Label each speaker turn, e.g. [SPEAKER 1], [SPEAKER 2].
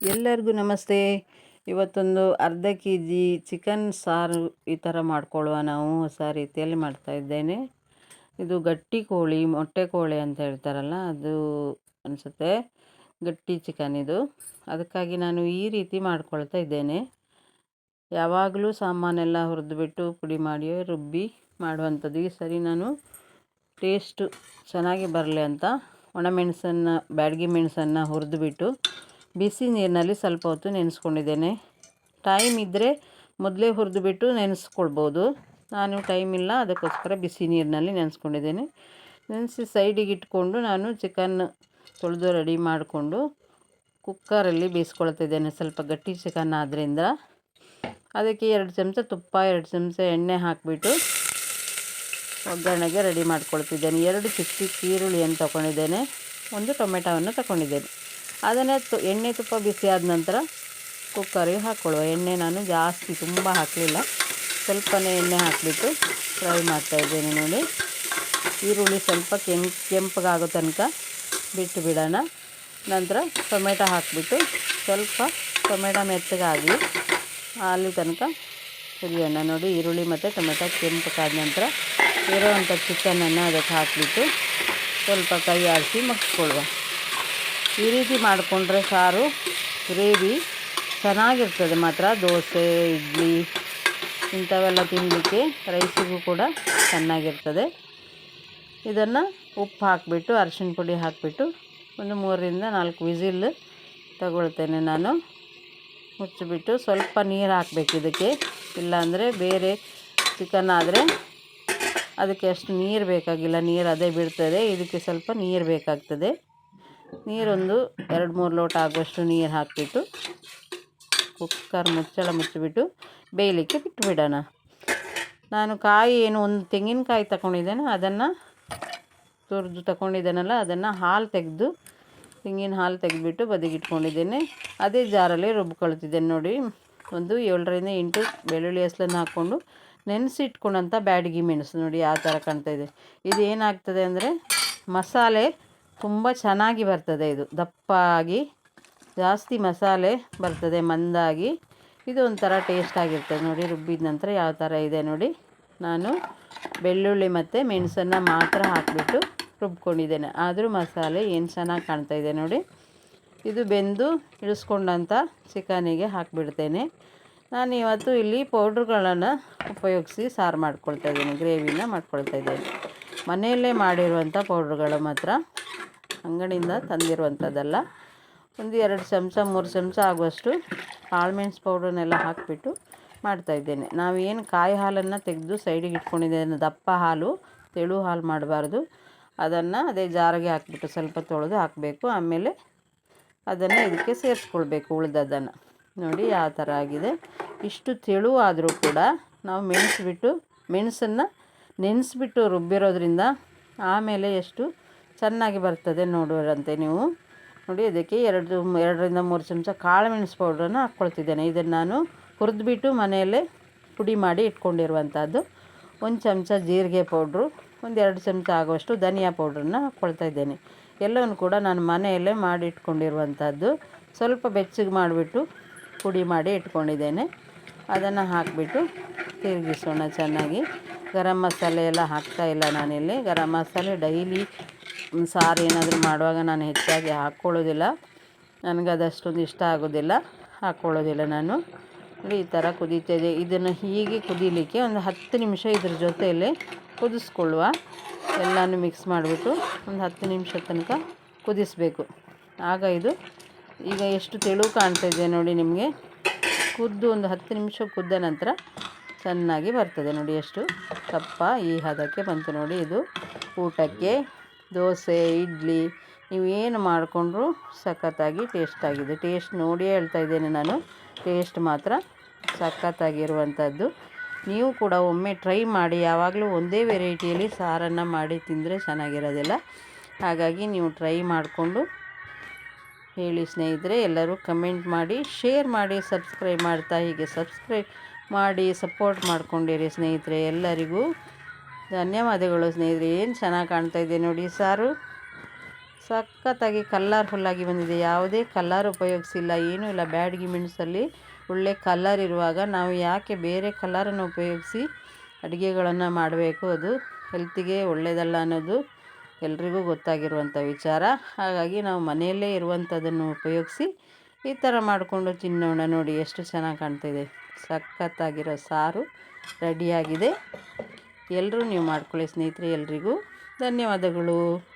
[SPEAKER 1] ಎಲ್ಲರಿಗೂ ನಮಸ್ತೆ. ಇವತ್ತೊಂದು ಅರ್ಧ ಕೆ ಜಿ ಚಿಕನ್ ಸಾರು ಈ ಥರ ಮಾಡ್ಕೊಳ್ಳುವ ನಾವು ಹೊಸ ರೀತಿಯಲ್ಲಿ ಮಾಡ್ತಾ ಇದ್ದೇನೆ. ಇದು ಗಟ್ಟಿ ಕೋಳಿ, ಮೊಟ್ಟೆ ಕೋಳಿ ಅಂತ ಹೇಳ್ತಾರಲ್ಲ, ಅದು ಅನಿಸುತ್ತೆ. ಗಟ್ಟಿ ಚಿಕನ್ ಇದು. ಅದಕ್ಕಾಗಿ ನಾನು ಈ ರೀತಿ ಮಾಡ್ಕೊಳ್ತಾ ಇದ್ದೇನೆ. ಯಾವಾಗಲೂ ಸಾಮಾನೆಲ್ಲ ಹುರಿದುಬಿಟ್ಟು ಪುಡಿ ಮಾಡಿ ರುಬ್ಬಿ ಮಾಡುವಂಥದ್ದು. ಈ ಸರಿ ನಾನು ಟೇಸ್ಟು ಚೆನ್ನಾಗಿ ಬರಲಿ ಅಂತ ಒಣಮೆಣಸನ್ನು ಬ್ಯಾಡಗಿ ಮೆಣಸನ್ನು ಹುರಿದುಬಿಟ್ಟು ಬಿಸಿ ನೀರಿನಲ್ಲಿ ಸ್ವಲ್ಪ ಹೊತ್ತು ನೆನೆಸ್ಕೊಂಡಿದ್ದೇನೆ. ಟೈಮ್ ಇದ್ದರೆ ಮೊದಲೇ ಹುರಿದು ಬಿಟ್ಟು ನೆನೆಸ್ಕೊಳ್ಬೋದು. ನಾನು ಟೈಮ್ ಇಲ್ಲ, ಅದಕ್ಕೋಸ್ಕರ ಬಿಸಿ ನೀರಿನಲ್ಲಿ ನೆನೆಸ್ಕೊಂಡಿದ್ದೇನೆ. ನೆನೆಸಿ ಸೈಡಿಗೆ ಇಟ್ಕೊಂಡು ನಾನು ಚಿಕನ್ ತೊಳೆದು ರೆಡಿ ಮಾಡಿಕೊಂಡು ಕುಕ್ಕರಲ್ಲಿ ಬೇಯಿಸ್ಕೊಳ್ತಿದ್ದೇನೆ ಸ್ವಲ್ಪ ಗಟ್ಟಿ ಚಿಕನ್ ಆದ್ದರಿಂದ ಅದಕ್ಕೆ ಎರಡು ಚಮಚ ತುಪ್ಪ, ಎರಡು ಚಮಚ ಎಣ್ಣೆ ಹಾಕಿಬಿಟ್ಟು ಒಗ್ಗರಣೆಗೆ ರೆಡಿ ಮಾಡ್ಕೊಳ್ತಿದ್ದೇನೆ. ಎರಡು ಚಿಕ್ಕ ಚಿಕ್ಕ ಈರುಳ್ಳಿಯನ್ನು ತೊಗೊಂಡಿದ್ದೇನೆ. ಒಂದು ಟೊಮೆಟೊವನ್ನು ತಗೊಂಡಿದ್ದೇನೆ. ಅದನ್ನೇ ತು, ಎಣ್ಣೆ ತುಪ್ಪ ಬಿಸಿ ಆದ ನಂತರ ಕುಕ್ಕರಿಗೆ ಹಾಕ್ಕೊಳ್ಳುವ. ಎಣ್ಣೆ ನಾನು ಜಾಸ್ತಿ ತುಂಬ ಹಾಕಲಿಲ್ಲ. ಸ್ವಲ್ಪನೇ ಎಣ್ಣೆ ಹಾಕಿಬಿಟ್ಟು ಫ್ರೈ ಮಾಡ್ತಾಯಿದ್ದೇನೆ ನೋಡಿ. ಈರುಳ್ಳಿ ಸ್ವಲ್ಪ ಕೆಂಪು, ಕೆಂಪಗಾಗೋ ತನಕ ಬಿಟ್ಟು ಬಿಡೋಣ. ನಂತರ ಟೊಮೆಟೊ ಹಾಕಿಬಿಟ್ಟು ಸ್ವಲ್ಪ ಟೊಮೆಟೊ ಮೆತ್ತಗಾಗಿ ಅಲ್ಲಿ ತನಕ ಹುರಿಯೋಣ ನೋಡಿ. ಈರುಳ್ಳಿ ಮತ್ತು ಟೊಮೆಟೊ ಕೆಂಪಗಾದ ನಂತರ ಇರೋವಂಥ ಚಿಕನನ್ನು ಅದಕ್ಕೆ ಹಾಕಿಬಿಟ್ಟು ಸ್ವಲ್ಪ ಕೈ ಆಡಿಸಿ ಮಗ್ಸ್ಕೊಳ್ಳುವ. ಈ ರೀತಿ ಮಾಡಿಕೊಂಡ್ರೆ ಸಾರು ಗ್ರೇವಿ ಚೆನ್ನಾಗಿರ್ತದೆ ಮಾತ್ರ. ದೋಸೆ, ಇಡ್ಲಿ, ಇಂಥವೆಲ್ಲ ತಿನ್ನಲಿಕ್ಕೆ ರೈಸಿಗೂ ಕೂಡ ಚೆನ್ನಾಗಿರ್ತದೆ. ಇದನ್ನು ಉಪ್ಪು ಹಾಕಿಬಿಟ್ಟು ಅರಶಿನ ಪುಡಿ ಹಾಕಿಬಿಟ್ಟು ಒಂದು ಮೂರರಿಂದ ನಾಲ್ಕು ವಿಸಿಲ್ ತಗೊಳ್ತೇನೆ ನಾನು. ಮುಚ್ಚಿಬಿಟ್ಟು ಸ್ವಲ್ಪ ನೀರು ಹಾಕಬೇಕು ಇದಕ್ಕೆ. ಇಲ್ಲಾಂದರೆ ಬೇರೆ ಚಿಕನ್ ಆದರೆ ಅದಕ್ಕೆ ಅಷ್ಟು ನೀರು ಬೇಕಾಗಿಲ್ಲ. ನೀರು ಅದೇ ಬಿಡ್ತದೆ ಇದಕ್ಕೆ ಸ್ವಲ್ಪ ನೀರು ಬೇಕಾಗ್ತದೆ. ನೀರೊಂದು ಎರಡು ಮೂರು ಲೋಟ ಆಗುವಷ್ಟು ನೀರು ಹಾಕಿಬಿಟ್ಟು ಕುಕ್ಕರ್ ಮುಚ್ಚಳ ಮುಚ್ಚಿಬಿಟ್ಟು ಬೇಯಲಿಕ್ಕೆ ಬಿಟ್ಟುಬಿಡೋಣ ನಾನು ಕಾಯಿ ಏನು ಒಂದು ತೆಂಗಿನಕಾಯಿ ತಗೊಂಡಿದ್ದೇನೆ ಅದನ್ನು ತುರಿದು ತಗೊಂಡಿದ್ದೇನಲ್ಲ ಅದನ್ನು ಹಾಲು ತೆಗೆದು ತೆಂಗಿನ ಹಾಲು ತೆಗೆದುಬಿಟ್ಟು ಬದಿಗಿಟ್ಕೊಂಡಿದ್ದೇನೆ. ಅದೇ ಜಾರಲ್ಲಿ ರುಬ್ಕೊಳ್ತಿದ್ದೇನೆ ನೋಡಿ. ಒಂದು ಏಳರಿಂದ ಎಂಟು ಬೆಳ್ಳುಳ್ಳಿ ಹೆಸ್ಲನ್ನು ಹಾಕ್ಕೊಂಡು ನೆನೆಸಿಟ್ಕೊಂಡಂಥ ಬ್ಯಾಡಗಿ ಮೆಣಸು ನೋಡಿ, ಆ ಥರ ಕಾಣ್ತಾ ಇದೆ. ಇದು ಏನಾಗ್ತದೆ ಅಂದರೆ ಮಸಾಲೆ ತುಂಬ ಚೆನ್ನಾಗಿ ಬರ್ತದೆ ಇದು. ದಪ್ಪಾಗಿ, ಜಾಸ್ತಿ ಮಸಾಲೆ ಬರ್ತದೆ ಮಂದಾಗಿ. ಇದು ಒಂಥರ ಟೇಸ್ಟ್ ಆಗಿರ್ತದೆ ನೋಡಿ, ರುಬ್ಬಿದ ನಂತರ ಯಾವ ಥರ ಇದೆ ನೋಡಿ. ನಾನು ಬೆಳ್ಳುಳ್ಳಿ ಮತ್ತು ಮೆಣಸನ್ನು ಮಾತ್ರ ಹಾಕಿಬಿಟ್ಟು ರುಬ್ಕೊಂಡಿದ್ದೇನೆ. ಆದರೂ ಮಸಾಲೆ ಏನು ಚೆನ್ನಾಗಿ ಕಾಣ್ತಾ ಇದೆ ನೋಡಿ. ಇದು ಬೆಂದು ಇಳಿಸ್ಕೊಂಡಂಥ ಚಿಕನಿಗೆ ಹಾಕಿಬಿಡ್ತೇನೆ. ನಾನು ಇವತ್ತು ಇಲ್ಲಿ ಪೌಡ್ರ್ಗಳನ್ನು ಉಪಯೋಗಿಸಿ ಸಾರು ಮಾಡ್ಕೊಳ್ತಾ ಇದ್ದೀನಿ, ಗ್ರೇವಿನ ಮಾಡ್ಕೊಳ್ತಾ ಇದ್ದೇನೆ. ಮನೆಯಲ್ಲೇ ಮಾಡಿರುವಂಥ ಪೌಡ್ರ್ಗಳು ಮಾತ್ರ. ಅಂಗಡಿಯಿಂದ ತಂದಿರುವಂಥದ್ದಲ್ಲ. ಒಂದು ಎರಡು ಚಮಚ, ಮೂರು ಚಮಚ ಆಗುವಷ್ಟು ಆಲ್ಮೆಂಡ್ಸ್ ಪೌಡ್ರನ್ನೆಲ್ಲ ಹಾಕಿಬಿಟ್ಟು ಮಾಡ್ತಾಯಿದ್ದೇನೆ ನಾವೇನು ಕಾಯಿ ಹಾಲನ್ನು ತೆಗೆದು ಸೈಡಿಗೆ ಇಟ್ಕೊಂಡಿದ್ದೇನೆ ದಪ್ಪ ಹಾಲು, ತೆಳು ಹಾಲು ಮಾಡಬಾರ್ದು. ಅದನ್ನು ಅದೇ ಜಾರಿಗೆ ಹಾಕಿಬಿಟ್ಟು ಸ್ವಲ್ಪ ತೊಳೆದು ಹಾಕಬೇಕು. ಆಮೇಲೆ ಅದನ್ನು ಇದಕ್ಕೆ ಸೇರಿಸ್ಕೊಳ್ಬೇಕು ಉಳಿದದನ್ನು ನೋಡಿ ಯಾವ ಥರ ಆಗಿದೆ. ಇಷ್ಟು ತೆಳುವಾದರೂ ಕೂಡ ನಾವು ಮೆಣಸಿಬಿಟ್ಟು, ಮೆಣಸನ್ನು ನೆನೆಸ್ಬಿಟ್ಟು ರುಬ್ಬಿರೋದ್ರಿಂದ ಆಮೇಲೆ ಎಷ್ಟು ಚೆನ್ನಾಗಿ ಬರ್ತದೆ ನೋಡುವರಂತೆ ನೀವು. ನೋಡಿ ಅದಕ್ಕೆ ಎರಡು ಎರಡರಿಂದ ಮೂರು ಚಮಚ ಕಾಳು ಮೆಣಸು ಪೌಡ್ರನ್ನು ಹಾಕ್ಕೊಳ್ತಿದ್ದೇನೆ. ಇದನ್ನು ನಾನು ಹುರಿದ್ಬಿಟ್ಟು ಮನೆಯಲ್ಲೇ ಪುಡಿ ಮಾಡಿ ಇಟ್ಕೊಂಡಿರುವಂಥದ್ದು. ಒಂದು ಚಮಚ ಜೀರಿಗೆ ಪೌಡ್ರು, ಒಂದು ಎರಡು ಚಮಚ ಆಗುವಷ್ಟು ಧನಿಯಾ ಪೌಡ್ರನ್ನ ಹಾಕ್ಕೊಳ್ತಾ ಇದ್ದೇನೆ. ಎಲ್ಲವನ್ನು ಕೂಡ ನಾನು ಮನೆಯಲ್ಲೇ ಮಾಡಿ ಇಟ್ಕೊಂಡಿರುವಂಥದ್ದು. ಸ್ವಲ್ಪ ಬೆಚ್ಚಗೆ ಮಾಡಿಬಿಟ್ಟು ಪುಡಿ ಮಾಡಿ ಇಟ್ಕೊಂಡಿದ್ದೇನೆ. ಅದನ್ನು ಹಾಕಿಬಿಟ್ಟು ತಿರುಗಿಸೋಣ ಚೆನ್ನಾಗಿ. ಗರಂ ಮಸಾಲೆ ಎಲ್ಲ ಹಾಕ್ತಾಯಿಲ್ಲ ನಾನಿಲ್ಲಿ. ಗರಂ ಮಸಾಲೆ ಡೈಲಿ ಸಾರು ಏನಾದರೂ ಮಾಡುವಾಗ ನಾನು ಹೆಚ್ಚಾಗಿ ಹಾಕ್ಕೊಳ್ಳೋದಿಲ್ಲ. ನನಗೆ ಅದಷ್ಟೊಂದು ಇಷ್ಟ ಆಗೋದಿಲ್ಲ. ಹಾಕ್ಕೊಳ್ಳೋದಿಲ್ಲ ನಾನು. ಈ ಥರ ಕುದೀತಿದೆ. ಇದನ್ನು ಹೀಗೆ ಕುದೀಲಿಕ್ಕೆ ಒಂದು ಹತ್ತು ನಿಮಿಷ ಇದ್ರ ಜೊತೆಯಲ್ಲಿ ಕುದಿಸ್ಕೊಳ್ಳುವ. ಎಲ್ಲನೂ ಮಿಕ್ಸ್ ಮಾಡಿಬಿಟ್ಟು ಒಂದು ಹತ್ತು ನಿಮಿಷ ತನಕ ಕುದಿಸಬೇಕು. ಆಗ ಇದು ಈಗ ಎಷ್ಟು ತೆಳು ಕಾಣ್ತಾ ಇದೆ ನೋಡಿ ನಿಮಗೆ. ಕುದ್ದು ಒಂದು ಹತ್ತು ನಿಮಿಷ ಕುದ್ದ ನಂತರ ಚೆನ್ನಾಗಿ ಬರ್ತದೆ ನೋಡಿ ಎಷ್ಟು ದಪ್ಪ ಈ ಹದಕ್ಕೆ ಬಂತು ನೋಡಿ ಇದು. ಊಟಕ್ಕೆ ದೋಸೆ, ಇಡ್ಲಿ, ನೀವು ಏನು ಮಾಡಿಕೊಂಡ್ರೂ ಸಖತ್ತಾಗಿ ಟೇಸ್ಟಾಗಿದೆ ಟೇಸ್ಟ್ ನೋಡಿಯೇ ಹೇಳ್ತಾ ಇದ್ದೇನೆ ನಾನು. ಟೇಸ್ಟ್ ಮಾತ್ರ ಸಖತ್ತಾಗಿರುವಂಥದ್ದು ನೀವು ಕೂಡ ಒಮ್ಮೆ ಟ್ರೈ ಮಾಡಿ. ಯಾವಾಗಲೂ ಒಂದೇ ವೆರೈಟಿಯಲ್ಲಿ ಸಾರನ್ನು ಮಾಡಿ ತಿಂದರೆ ಚೆನ್ನಾಗಿರೋದಿಲ್ಲ. ಹಾಗಾಗಿ ನೀವು ಟ್ರೈ ಮಾಡಿಕೊಂಡು ಹೇಳಿ ಸ್ನೇಹಿತರೆ, ಎಲ್ಲರೂ ಕಮೆಂಟ್ ಮಾಡಿ, ಶೇರ್ ಮಾಡಿ, ಸಬ್ಸ್ಕ್ರೈಬ್ ಮಾಡ್ತಾ ಹೀಗೆ ಸಬ್ಸ್ಕ್ರೈಬ್ ಮಾಡಿ ಸಪೋರ್ಟ್ ಮಾಡ್ಕೊಂಡಿರಿ ಸ್ನೇಹಿತರೆ ಎಲ್ಲರಿಗೂ. ಧನ್ಯವಾದಗಳು ಸ್ನೇಹಿತರೆ. ಏನು ಚೆನ್ನಾಗಿ ಕಾಣ್ತಾ ಇದೆ ನೋಡಿ ಸಾರು. ಸಖತ್ತಾಗಿ ಕಲ್ಲರ್ಫುಲ್ಲಾಗಿ ಬಂದಿದೆ. ಯಾವುದೇ ಕಲ್ಲರ್ ಉಪಯೋಗಿಸಿಲ್ಲ. ಏನೂ ಇಲ್ಲ. ಬ್ಯಾಡ್ಗಿ ಮೆಣಸಲ್ಲಿ ಒಳ್ಳೆ ಕಲ್ಲರ್ ಇರುವಾಗ ನಾವು ಯಾಕೆ ಬೇರೆ ಕಲ್ಲರನ್ನು ಉಪಯೋಗಿಸಿ ಅಡುಗೆಗಳನ್ನು ಮಾಡಬೇಕು? ಅದು ಹೆಲ್ತಿಗೆ ಒಳ್ಳೆಯದಲ್ಲ ಅನ್ನೋದು. ಎಲ್ರಿಗೂ ಗೊತ್ತಾಗಿರುವಂಥ ವಿಚಾರ. ಹಾಗಾಗಿ ನಾವು ಮನೆಯಲ್ಲೇ ಇರುವಂಥದ್ದನ್ನು ಉಪಯೋಗಿಸಿ ಈ ಥರ ಮಾಡಿಕೊಂಡು ತಿನ್ನೋಣ. ನೋಡಿ ಎಷ್ಟು ಚೆನ್ನಾಗಿ ಕಾಣ್ತಿದೆ ಸಖತ್ತಾಗಿರೋ ಸಾರು ರೆಡಿಯಾಗಿದೆ. ಎಲ್ಲರೂ ನೀವು ಮಾಡ್ಕೊಳ್ಳಿ ಸ್ನೇಹಿತರೆ ಎಲ್ರಿಗೂ. ಧನ್ಯವಾದಗಳು.